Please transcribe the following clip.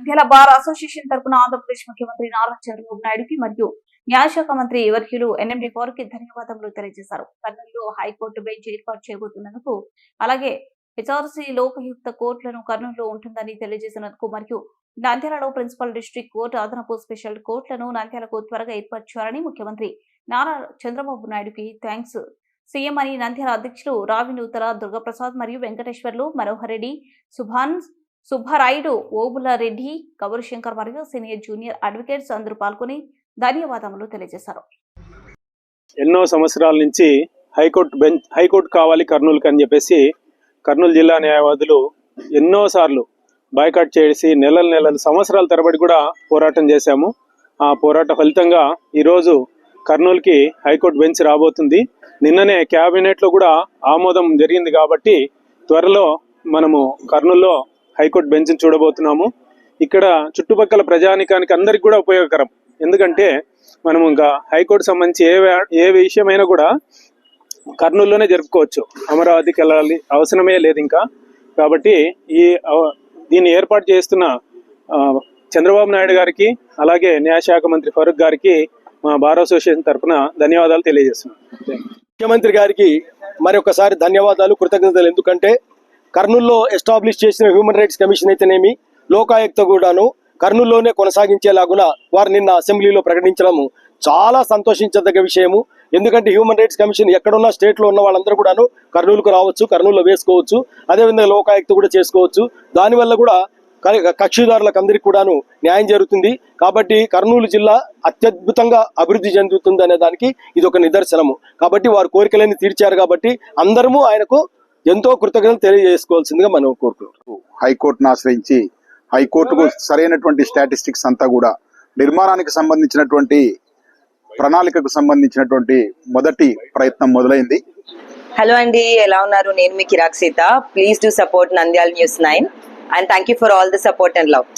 Nandyal bar association తరపున ఆంధ్రప్రదేశ్ ముఖ్యమంత్రి నారా చంద్రబాబు నాయుడుకి మరియు న్యాయశాఖ మంత్రి వర్యులు ఎన్ఎండి కి ధన్యవాదములు తెలియజేశారు. కర్నూలులో హైకోర్టు బెంచ్ ఏర్పాటు చేయబోతున్నందుకు అలాగే హెచ్ఆర్సీ లోకయుక్త కోర్టులను కర్నూలులో ఉంటుందని తెలియజేసినందుకు మరియు నంద్యాలలో ప్రిన్సిపల్ డిస్ట్రిక్ట్ కోర్టు అదనపు స్పెషల్ కోర్టులను నంద్యాలకు త్వరగా ఏర్పాటు చేయాలని ముఖ్యమంత్రి నారా చంద్రబాబు నాయుడుకి థ్యాంక్స్. సీఎం అని నంద్యాల అధ్యక్షులు రావి నూతల దుర్గప్రసాద్ మరియు వెంకటేశ్వర్లు మనోహర్ రెడ్డి సుభాన్ సుబ్బారాయుడు ఓబుల రెడ్డి కవరు శంకర్ మరియు సీనియర్ జూనియర్ అడ్వకేట్స్ అందరూ పాల్గొని ధన్యవాదములు తెలియజేశారు. ఎన్నో సంవత్సరాల నుంచి హైకోర్టు బెంచ్ హైకోర్టు కావాలి కర్నూలుకి అని చెప్పేసి కర్నూలు జిల్లా న్యాయవాదులు ఎన్నోసార్లు బాయ్కాట్ చేసి నెలల నెలలు సంవత్సరాల తరబడి కూడా పోరాటం చేశాము. ఆ పోరాట ఫలితంగా ఈరోజు కర్నూలుకి హైకోర్టు బెంచ్ రాబోతుంది. నిన్ననే క్యాబినెట్లో కూడా ఆమోదం జరిగింది కాబట్టి త్వరలో మనము కర్నూలులో హైకోర్టు బెంచ్ని చూడబోతున్నాము. ఇక్కడ చుట్టుపక్కల ప్రజానికానికి అందరికి కూడా ఉపయోగకరం. ఎందుకంటే మనం ఇంకా హైకోర్టు సంబంధించి ఏ ఏ విషయమైనా కూడా కర్నూలులోనే జరుపుకోవచ్చు. అమరావతికి వెళ్ళాలి అవసరమే లేదు ఇంకా. కాబట్టి ఈ దీన్ని ఏర్పాటు చేస్తున్న ఆ, చంద్రబాబు నాయుడు గారికి అలాగే న్యాయశాఖ మంత్రి ఫరూక్ గారికి మా బార్ అసోసియేషన్ తరఫున ధన్యవాదాలు తెలియజేస్తున్నాం ముఖ్యమంత్రి గారికి మరొకసారి ధన్యవాదాలు కృతజ్ఞతలు. ఎందుకంటే కర్నూలులో ఎస్టాబ్లిష్ చేసిన హ్యూమన్ రైట్స్ కమిషన్ అయితేనేమి లోకాయుక్త కూడాను కర్నూలులోనే కొనసాగించేలాగున వారు నిన్న అసెంబ్లీలో ప్రకటించడము చాలా సంతోషించదగ్గ విషయము. ఎందుకంటే హ్యూమన్ రైట్స్ కమిషన్ ఎక్కడున్నా స్టేట్లో ఉన్న వాళ్ళందరూ కూడాను కర్నూలుకు రావచ్చు కర్నూలులో వేసుకోవచ్చు అదేవిధంగా లోకాయుక్త కూడా చేసుకోవచ్చు. దానివల్ల కూడా కక్షిదారులకు అందరికీ కూడాను న్యాయం జరుగుతుంది. కాబట్టి కర్నూలు జిల్లా అత్యద్భుతంగా అభివృద్ధి చెందుతుంది అనే దానికి ఇది ఒక నిదర్శనము. కాబట్టి వారు కోరికలన్నీ తీర్చారు కాబట్టి అందరము ఆయనకు ఎంతో కృతజ్ఞతలు తెలియజేసుకోవాల్సిందిగా మనం కోరుకుంటున్నాం. హైకోర్టును ఆశ్రయించి హైకోర్టుకు సరైనటువంటి స్టాటిస్టిక్స్ అంతా కూడా నిర్మాణానికి సంబంధించినటువంటి ప్రణాళికకు సంబంధించినటువంటి మొదటి ప్రయత్నం మొదలైంది. హలో అండి ఎలా ఉన్నారు? నేను మీ Kiraak Seetha. Please do support Nandyala news nine and thank you for all the support and love